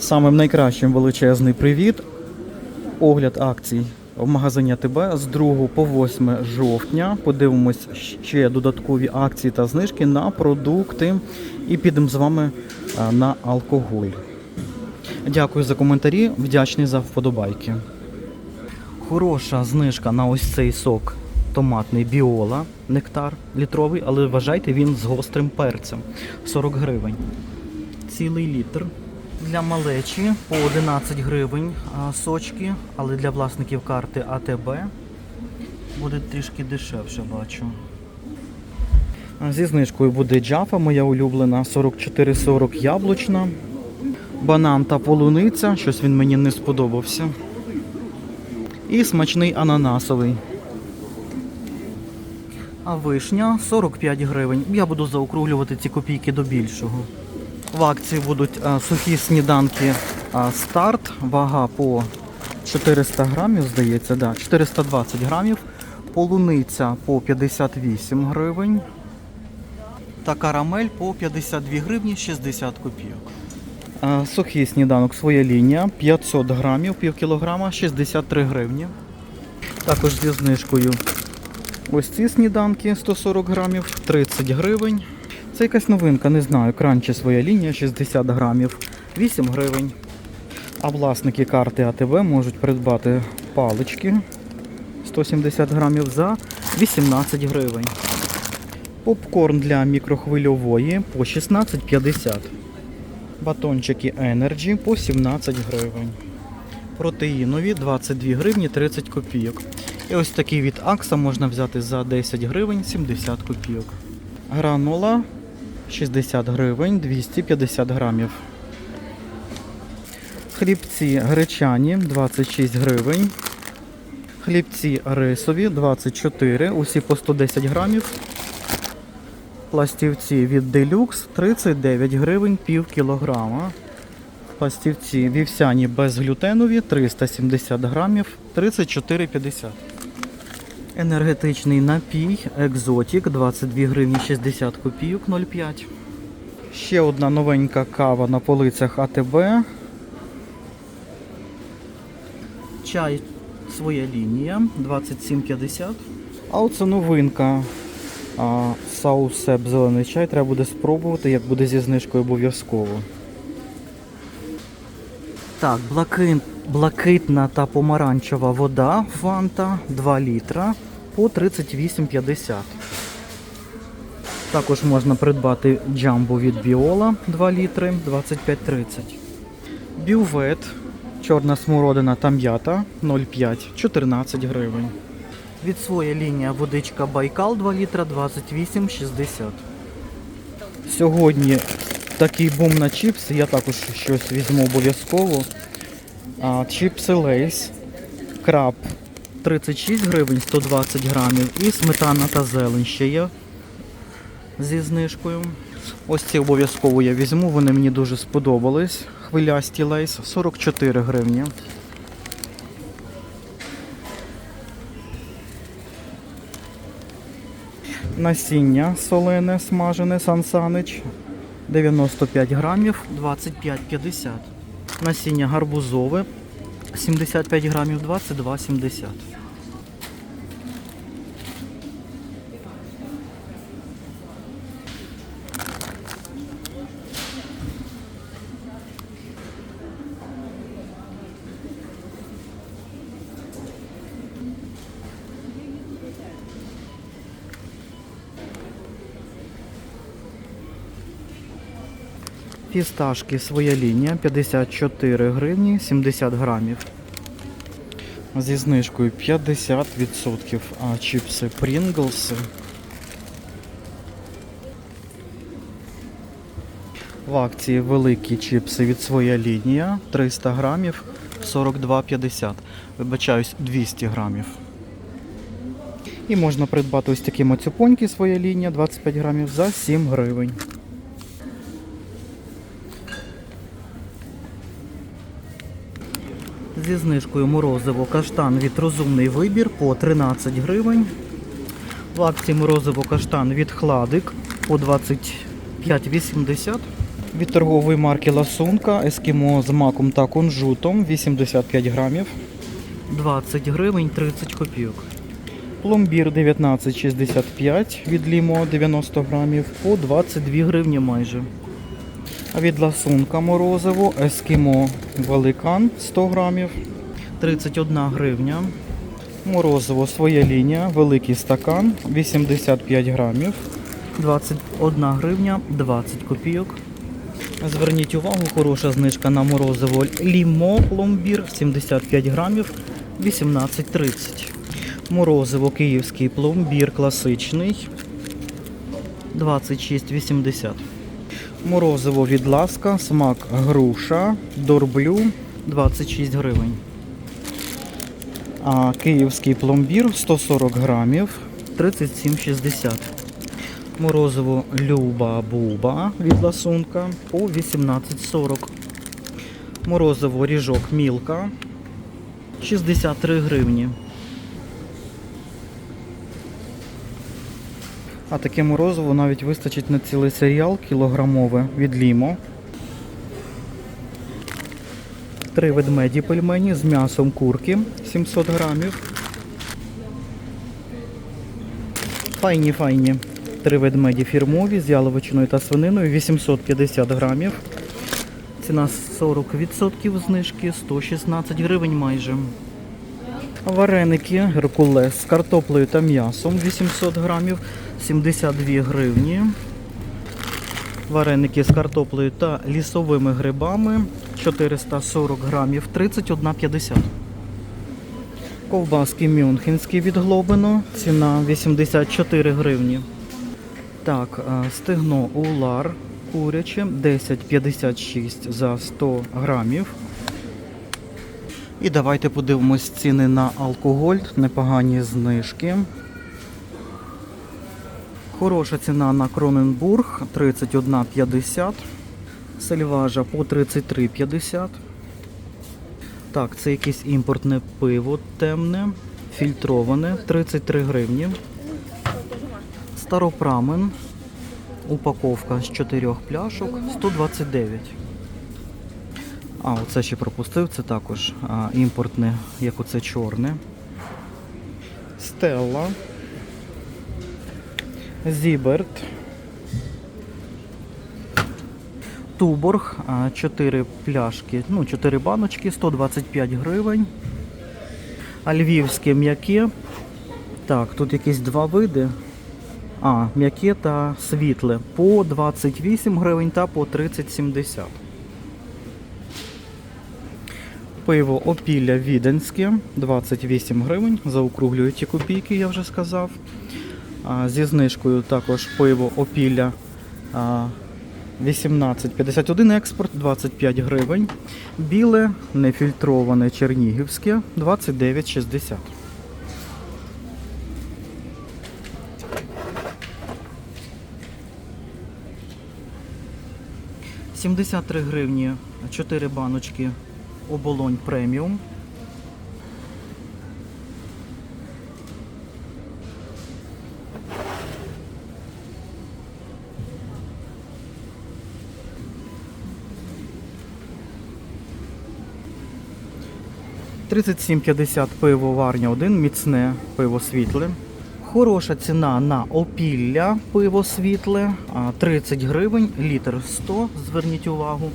Самим найкращим величезний привіт. Огляд акцій в магазині АТБ з 2 по 8 жовтня. Подивимось ще додаткові акції та знижки на продукти і підемо з вами на алкоголь. Дякую за коментарі, вдячний за вподобайки. Хороша знижка на ось цей сок томатний біола, нектар літровий, але вважайте, він з гострим перцем. 40 гривень. Цілий літр. Для малечі по 11 гривень сочки, але для власників карти АТБ буде трішки дешевше, бачу. Зі знижкою буде джафа, моя улюблена 44,40 яблучна. Банан та полуниця, щось він мені не сподобався. І смачний ананасовий. А вишня 45 гривень. Я буду заокруглювати ці копійки до більшого. В акції будуть сухі сніданки старт, вага по 400 грамів, здається, да, 420 грамів. Полуниця по 58 гривень. Та карамель по 52 гривні 60 копійок. Сухий сніданок своя лінія 500 грамів, пів кілограма, 63 гривні. Також зі знижкою ось ці сніданки 140 грамів, 30 гривень. Це якась новинка, не знаю. Кранчі своя лінія 60 грамів, 8 гривень. А власники карти АТБ можуть придбати палички 170 грамів за 18 гривень. Попкорн для мікрохвильової по 16,50. Батончики Energy по 17 гривень. Протеїнові 22 гривні 30 копійок. І ось такий від Акса можна взяти за 10 гривень 70 копійок. Гранула 60 гривень 250 грамів. Хлібці гречані 26 гривень. Хлібці рисові 24, усі по 110 грамів. Пластівці від Deluxe 39 гривень пів кілограма. Пластівці вівсяні безглютенові 370 грамів 34,50. Енергетичний напій Екзотік 22 гривні 60 копійок 0,5. Ще одна новенька кава на полицях АТБ. Чай своя лінія 27,50. А оце новинка. Саусеп зелений чай треба буде спробувати, як буде зі знижкою обов'язково. Так, блакит, блакитна та помаранчева вода фанта 2 літра по 38,50. Також можна придбати джамбо від Біола 2 літри 25,30. Бювет, чорна смородина та м'ята 0,5 14 гривень. Від своя лінія водичка Байкал 2 літра 28,60. Сьогодні такий бум на чіпси, я також щось візьму обов'язково. Чіпси Лейс, краб 36 гривень 120 грамів і сметана та зелень ще є зі знижкою. Ось ці обов'язково я візьму, вони мені дуже сподобались. Хвилясті лейс 44 гривні. Насіння солене, смажене, сансанич 95 грамів 25,50. Насіння гарбузове 75 грамів 22,70. Фісташки своя лінія 54 гривні 70 грамів. Зі знижкою 50%. А чіпси Pringles. В акції великі чіпси від своя лінія 300 грамів 42,50. Вибачаюсь, 200 грамів. І можна придбати ось такі мацюпоньки своя лінія 25 грамів за 7 гривень. Зі знижкою морозиво каштан від розумний вибір по 13 гривень. В акції морозиво каштан від хладик по 25,80. Від торгової марки Ласунка Ескімо з маком та кунжутом 85 грамів. 20 гривень 30 копійок. Пломбір 19,65 від Лімо 90 грамів по 22 гривні майже. Від ласунка морозиво Ескімо Великан 100 грамів 31 гривня. Морозиво своя лінія, великий стакан 85 грамів 21 гривня 20 копійок. Зверніть увагу, хороша знижка на морозиво Лімо пломбір 75 грамів 18,30. Морозиво київський пломбір класичний 26,80. Морозиво від ласка, смак груша, дорблю 26 гривень. А київський пломбір 140 грамів 37,60. Морозиво Люба Буба від ласунка по 18,40. Морозиво ріжок Мілка 63 гривні. А таке морозиво навіть вистачить на цілий серіал кілограмове від Лімо. Три ведмеді пельмені з м'ясом курки 700 грамів. Файні файні. Три ведмеді фірмові з яловичиною та свининою 850 грамів. Ціна 40% знижки 116 гривень майже. Вареники Геркулес з картоплею та м'ясом 800 грамів 72 гривні. Вареники з картоплею та лісовими грибами 440 грамів 31,50. Ковбаски мюнхенські від Глобино. Ціна 84 гривні. Так, а, стегно улар куряче 10,56 за 100 грамів. І давайте подивимось ціни на алкоголь, непогані знижки. Хороша ціна на Кроненбург 31,50. Сельважа по 33,50. Так, це якесь імпортне пиво темне, фільтроване, 33 гривні. Старопрамен. Упаковка з 4 пляшок 129. А, оце ще пропустив, це також а, імпортне, як оце чорне. Стелла. Зіберт. Туборг, 4 пляшки, ну, 4 баночки, 125 гривень. А львівське м'яке. Так, тут якісь два види. А, м'яке та світле. По 28 гривень та по 30,70. Пиво опілля віденське 28 гривень. Заокруглюю ті копійки, я вже сказав. Зі знижкою також пиво опілля 18,51 експорт, 25 гривень. Біле, нефільтроване чернігівське 29,60. Сімдесят три гривні 4 баночки оболонь преміум. Тридцять сім п'ятдесят пиво Варня 1, міцне пиво світле. Хороша ціна на опілля пиво світле, 30 гривень, літр 100, зверніть увагу.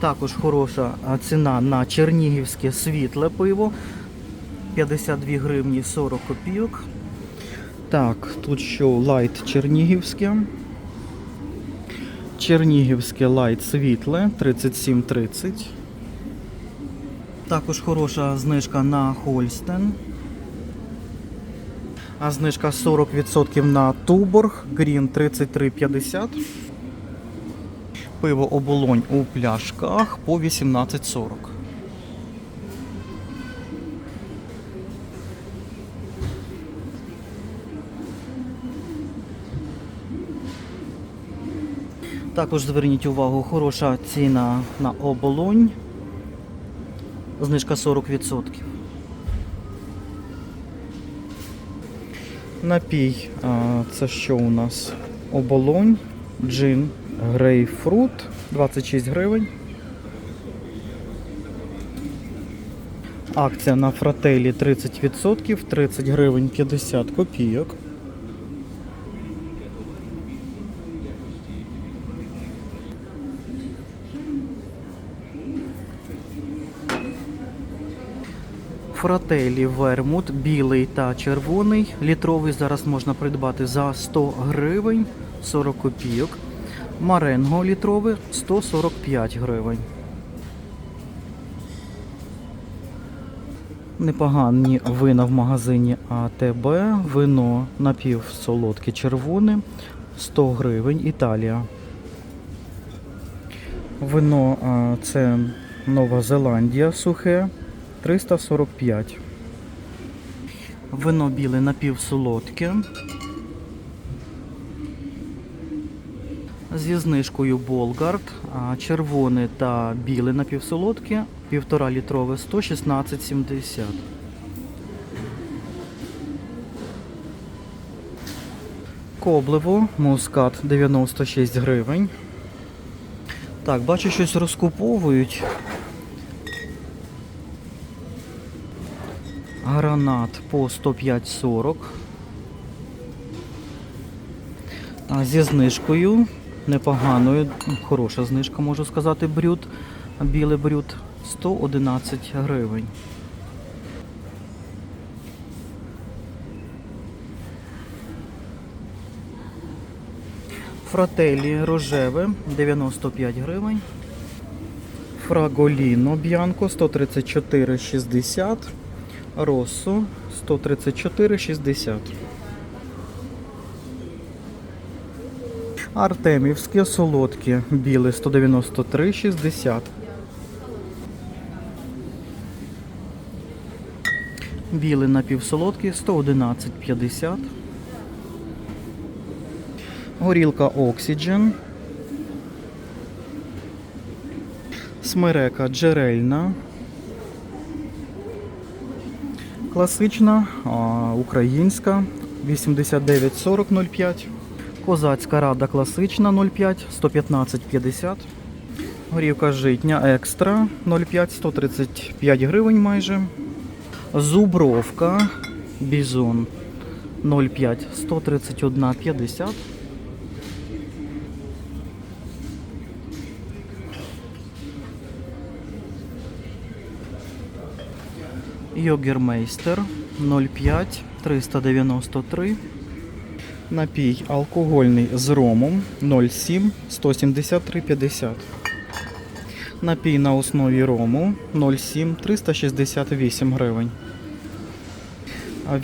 Також хороша ціна на чернігівське світле пиво 52 гривні 40 копійок. Так, тут що лайт чернігівське. Чернігівське лайт світле 37,30. Також хороша знижка на Хольстен. А знижка 40% на Туборг Грін 33,50. Пиво оболонь у пляшках по 18,40. Також зверніть увагу, хороша ціна на оболонь. Знижка 40%. Напій, це що у нас? Оболонь, джин, грейпфрут 26 гривень. Акція на фрателі 30%, 30 гривень 50 копійок. Фрателі вермут білий та червоний. Літровий зараз можна придбати за 100 гривень 40 копійок. Маренго літрове 145 гривень. Непогані вина в магазині АТБ. Вино напівсолодке червоне 100 гривень Італія. Вино це Нова Зеландія сухе 345. Вино біле напівсолодке. Зі знижкою Болгард, червоне та біле напівсолодке, півтора літрове 116,70. Коблево, мускат 96 гривень. Так, бачу, щось розкуповують. Гранат по 105,40. А зі знижкою непоганою, хороша знижка, можу сказати, брют, білий брют 111 гривень. Фрателі рожеве 95 гривень. Фраголіно б'янко 134,60. Росо 134,60. Артемівське солодке біле 193,60. Біле напівсолодке 111,50. Горілка Oxygen. Смерека джерельна. Класична, українська 89,40,05. Козацька рада класична 0,5, 115,50. Горівка житня екстра 0,5, 135 гривень майже. Зубровка бізон 0,5, 131,50. Йогермейстер 0,5, 393. Напій алкогольний з ромом 0,7, 173,50. Напій на основі рому 0,7, 368 гривень.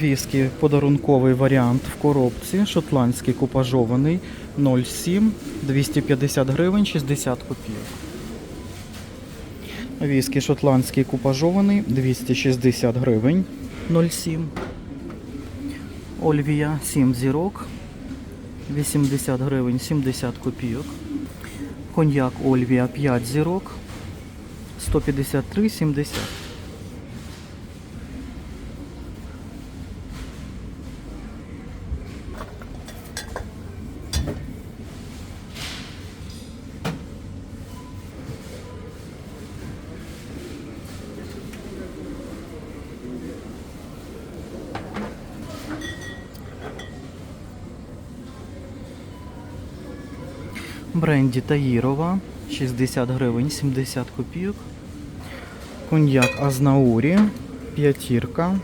Віскі подарунковий варіант в коробці, шотландський купажований 0,7, 250 гривень 60 копійок. Віскі шотландський купажований 260 гривень 0,7. Ольвія 7 зірок 80 гривень 70 копійок. Коньяк Ольвія 5 зірок 153,70. Бренді Таїрова 60 гривень 70 копійок. Коньяк Азнаурі п'ятірка.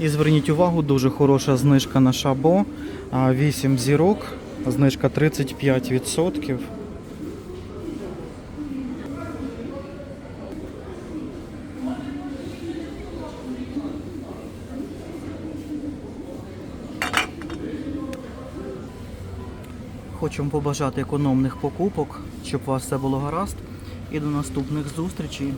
І зверніть увагу, дуже хороша знижка на шабо. 8 зірок, знижка 35%. Хочу вам побажати економних покупок, щоб у вас все було гаразд. І до наступних зустрічей.